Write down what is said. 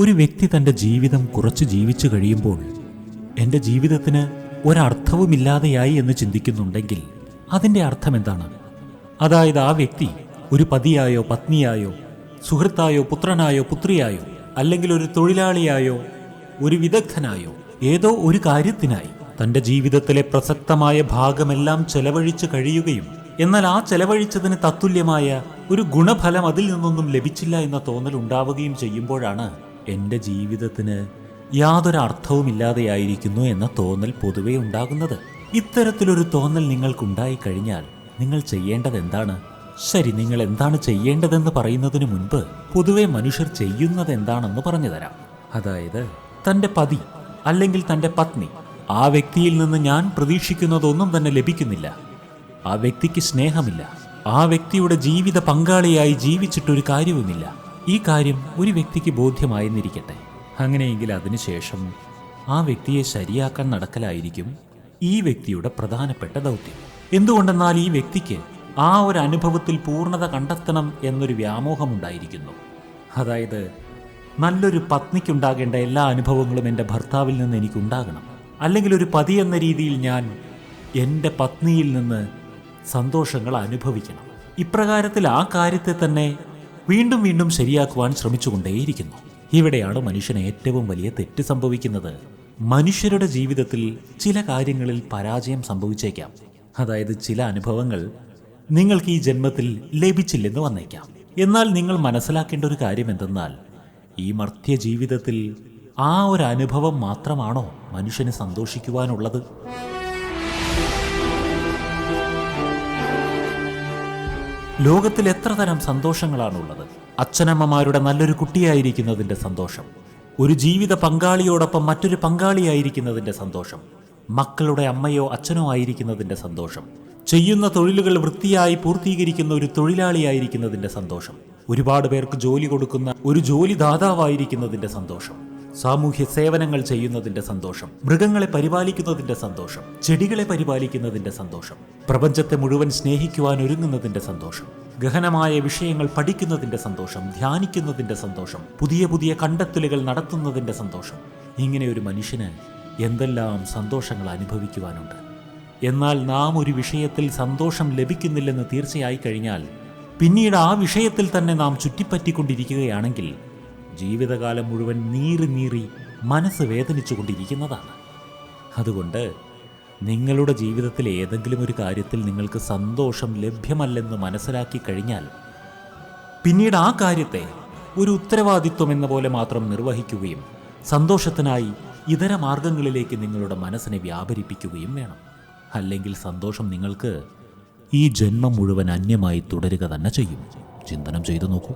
ഒരു വ്യക്തി തന്റെ ജീവിതം കുറച്ച് ജീവിച്ചു കഴിയുമ്പോൾ എന്റെ ജീവിതത്തിന് ഒരർത്ഥവുമില്ലാതെയായി എന്ന് ചിന്തിക്കുന്നുണ്ടെങ്കിൽ അതിന്റെ അർത്ഥം എന്താണ് അതായത് ആ വ്യക്തി ഒരു പതിയായോ പത്നിയായോ സുഹൃത്തായോ പുത്രനായോ പുത്രിയായോ അല്ലെങ്കിൽ ഒരു തൊഴിലാളിയായോ ഒരു വിദഗ്ധനായോ ഏതോ ഒരു കാര്യത്തിനായി തന്റെ ജീവിതത്തിലെ പ്രസക്തമായ ഭാഗമെല്ലാം ചെലവഴിച്ചു കഴിയുകയും എന്നാൽ ആ ചെലവഴിച്ചതിന് തത്തുല്യമായ ഒരു ഗുണഫലം അതിൽ നിന്നൊന്നും ലഭിച്ചില്ല എന്ന തോന്നൽ ഉണ്ടാവുകയും ചെയ്യുമ്പോഴാണ് എന്റെ ജീവിതത്തിന് യാതൊരു അർത്ഥവുമില്ലാതെയായിരിക്കുന്നു എന്ന തോന്നൽ പൊതുവെ ഉണ്ടാകുന്നത്. ഇത്തരത്തിലൊരു തോന്നൽ നിങ്ങൾക്കുണ്ടായി കഴിഞ്ഞാൽ നിങ്ങൾ ചെയ്യേണ്ടത് എന്താണ് ശരി നിങ്ങൾ എന്താണ് ചെയ്യേണ്ടതെന്ന് പറയുന്നതിന് മുൻപ് പൊതുവെ മനുഷ്യർ ചെയ്യുന്നത് എന്താണെന്ന് പറഞ്ഞു തരാം. അതായത് തന്റെ പതി അല്ലെങ്കിൽ തന്റെ പത്നി ആ വ്യക്തിയിൽ നിന്ന് ഞാൻ പ്രതീക്ഷിക്കുന്നതൊന്നും തന്നെ ലഭിക്കുന്നില്ല. ആ വ്യക്തിക്ക് സ്നേഹമില്ല. ആ വ്യക്തിയുടെ ജീവിത പങ്കാളിയായി ജീവിച്ചിട്ടൊരു കാര്യവുമില്ല. ഈ കാര്യം ഒരു വ്യക്തിക്ക് ബോധ്യമായെന്നിരിക്കട്ടെ. അങ്ങനെയെങ്കിൽ അതിനുശേഷം ആ വ്യക്തിയെ ശരിയാക്കാൻ നടക്കലായിരിക്കും ഈ വ്യക്തിയുടെ പ്രധാനപ്പെട്ട ദൗത്യം. എന്തുകൊണ്ടെന്നാൽ ഈ വ്യക്തിക്ക് ആ ഒരു അനുഭവത്തിൽ പൂർണത കണ്ടെത്തണം എന്നൊരു വ്യാമോഹമുണ്ടായിരിക്കുന്നു. അതായത് നല്ലൊരു പത്നിക്കുണ്ടാകേണ്ട എല്ലാ അനുഭവങ്ങളും എന്റെ ഭർത്താവിൽ നിന്ന് എനിക്കുണ്ടാകണം. അല്ലെങ്കിൽ ഒരു പതി എന്ന രീതിയിൽ ഞാൻ എന്റെ പത്നിയിൽ നിന്ന് സന്തോഷങ്ങൾ അനുഭവിക്കണം. ഇപ്രകാരത്തിൽ ആ കാര്യത്തെ തന്നെ വീണ്ടും വീണ്ടും ശരിയാക്കുവാൻ ശ്രമിച്ചുകൊണ്ടേയിരിക്കുന്നു. ഇവിടെയാണ് മനുഷ്യന് ഏറ്റവും വലിയ തെറ്റ് സംഭവിക്കുന്നത്. മനുഷ്യരുടെ ജീവിതത്തിൽ ചില കാര്യങ്ങളിൽ പരാജയം സംഭവിച്ചേക്കാം. അതായത് ചില അനുഭവങ്ങൾ നിങ്ങൾക്ക് ഈ ജന്മത്തിൽ ലഭിച്ചില്ലെന്ന് വന്നേക്കാം. എന്നാൽ നിങ്ങൾ മനസ്സിലാക്കേണ്ട ഒരു കാര്യം എന്തെന്നാൽ ഈ മർത്യ ജീവിതത്തിൽ ആ ഒരു അനുഭവം മാത്രമാണോ മനുഷ്യന് സന്തോഷിക്കുവാനുള്ളത്? ലോകത്തിൽ എത്ര തരം സന്തോഷങ്ങളാണുള്ളത്? അച്ഛനമ്മമാരുടെ നല്ലൊരു കുട്ടിയായിരിക്കുന്നതിന്റെ സന്തോഷം. ഒരു ജീവിത പങ്കാളിയോടൊപ്പം മറ്റൊരു പങ്കാളിയായിരിക്കുന്നതിന്റെ സന്തോഷം. മക്കളുടെ അമ്മയോ അച്ഛനോ ആയിരിക്കുന്നതിന്റെ സന്തോഷം. ചെയ്യുന്ന തൊഴിലുകൾ വൃത്തിയായി പൂർത്തീകരിക്കുന്ന ഒരു തൊഴിലാളിയായിരിക്കുന്നതിന്റെ സന്തോഷം. ഒരുപാട് പേർക്ക് ജോലി കൊടുക്കുന്ന ഒരു ജോലി ദാതാവായിരിക്കുന്നതിന്റെ സന്തോഷം. സാമൂഹ്യ സേവനങ്ങൾ ചെയ്യുന്നതിന്റെ സന്തോഷം മൃഗങ്ങളെ പരിപാലിക്കുന്നതിന്റെ സന്തോഷം ചെടികളെ പരിപാലിക്കുന്നതിന്റെ സന്തോഷം പ്രപഞ്ചത്തെ മുഴുവൻ സ്നേഹിക്കുവാൻ ഒരുങ്ങുന്നതിന്റെ സന്തോഷം ഗഹനമായ വിഷയങ്ങൾ പഠിക്കുന്നതിന്റെ സന്തോഷം ധ്യാനിക്കുന്നതിന്റെ സന്തോഷം പുതിയ പുതിയ കണ്ടെത്തലുകൾ നടത്തുന്നതിന്റെ സന്തോഷം. ഇങ്ങനെ ഒരു മനുഷ്യന് എന്തെല്ലാം സന്തോഷങ്ങൾ അനുഭവിക്കുവാനുണ്ട്. എന്നാൽ നാം ഒരു വിഷയത്തിൽ സന്തോഷം ലഭിക്കുന്നില്ലെന്ന് തീർച്ചയായി കഴിഞ്ഞാൽ പിന്നീട് ആ വിഷയത്തിൽ തന്നെ നാം ചുറ്റിപ്പറ്റിക്കൊണ്ടിരിക്കുകയാണെങ്കിൽ ജീവിതകാലം മുഴുവൻ നീറി നീറി മനസ്സ് വേദനിച്ചു കൊണ്ടിരിക്കുന്നതാണ് അതുകൊണ്ട് നിങ്ങളുടെ ജീവിതത്തിൽ ഏതെങ്കിലും ഒരു കാര്യത്തിൽ നിങ്ങൾക്ക് സന്തോഷം ലഭ്യമല്ലെന്ന് മനസ്സിലാക്കി കഴിഞ്ഞാൽ പിന്നീട് ആ കാര്യത്തെ ഒരു ഉത്തരവാദിത്വം എന്ന പോലെ മാത്രം നിർവഹിക്കുകയും സന്തോഷത്തിനായി ഇതര മാർഗങ്ങളിലേക്ക് നിങ്ങളുടെ മനസ്സിനെ വ്യാപരിപ്പിക്കുകയും വേണം. അല്ലെങ്കിൽ സന്തോഷം നിങ്ങൾക്ക് ഈ ജന്മം മുഴുവൻ അന്യമായി തുടരുക തന്നെ ചെയ്യും. ചിന്തനം ചെയ്തു നോക്കൂ.